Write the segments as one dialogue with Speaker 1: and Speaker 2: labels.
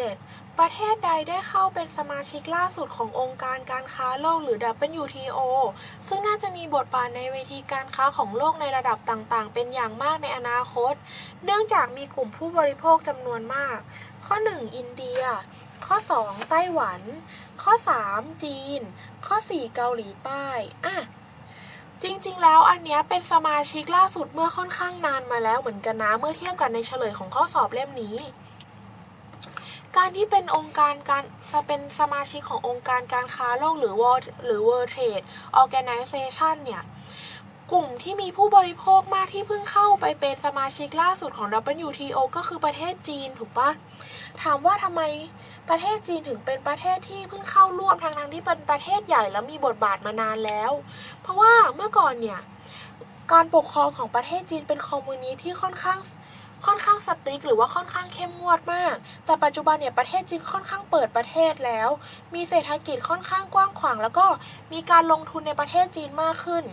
Speaker 1: 47 ประเทศใดได้เข้าเป็นสมาชิกล่าสุดขององค์การการค้าโลกหรือ WTO ซึ่งน่าจะมีบทบาทในเวทีการค้าของโลกในระดับต่างๆ เป็นอย่างมากในอนาคต เนื่องจากมีกลุ่มผู้บริโภคจำนวนมาก ข้อ 1 อินเดีย ข้อ 2 ไต้หวัน ข้อ 3 จีน ข้อ 4 เกาหลีใต้อะจริงๆ แล้วอันเนี้ยเป็นสมาชิกล่าสุดเมื่อค่อนข้างนานมาแล้วเหมือนกันนะ เมื่อเทียบกันในเฉลยของข้อสอบเล่มนี้ การที่เป็นองค์การการจะเป็นสมาชิกขององค์การการค้าโลกหรือ World หรือ World Trade Organization เนี่ยกลุ่มที่มีผู้บริโภคมากที่เพิ่งเข้าไปเป็นสมาชิกล่าสุดของ WTO ก็คือประเทศจีนถูกปะถามว่าทำไมประเทศจีนถึงเป็นประเทศที่เพิ่งเข้าร่วมทางทางที่เป็นประเทศใหญ่แล้วมีบทบาทมานานแล้ว เพราะว่าเมื่อก่อนเนี่ยการปกครองของประเทศจีนเป็นคอมมิวนิสต์ที่ค่อนข้าง ค่อนข้างสติ๊กหรือว่าค่อนข้างเข้มงวดมาก แต่ปัจจุบันเนี่ยประเทศจีนค่อนข้างเปิดประเทศแล้ว มีเศรษฐกิจค่อนข้างกว้างขวาง แล้วก็มีการลงทุนในประเทศจีนมากขึ้น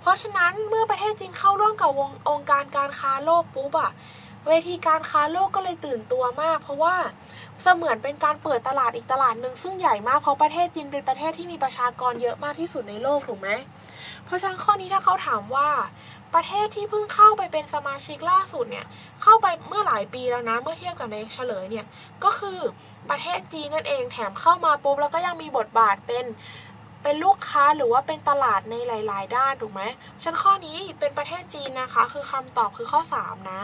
Speaker 1: เพราะฉะนั้นเมื่อประเทศจีนเข้าร่วมกับวงองค์การการค้าโลกปุ๊บอะเวทีการค้าโลกก็เลยตื่นตัวมาก เพราะว่า เสมือนเป็นการเปิดตลาดอีกตลาดหนึ่งซึ่งใหญ่มากเพราะประเทศจีนเป็นประเทศที่มีประชากรเยอะมากที่สุดในโลกถูกไหมเพราะฉะนั้นข้อนี้ถ้าเขาถามว่า ประเทศที่เพิ่งเข้าไปเป็นสมาชิกล่าสุดเนี่ยเข้าไปเมื่อหลายปีแล้วนะเมื่อเทียบกับในเฉลยเนี่ยก็คือประเทศจีนนั่นเองแถมเข้ามาปุ๊บแล้วก็ยังมีบทบาทเป็นเป็นลูกค้าหรือว่าเป็นตลาดในหลาย ๆ ด้านถูกไหมฉันข้อนี้เป็นประเทศจีนนะคะ คือคำตอบคือข้อ 3 นะ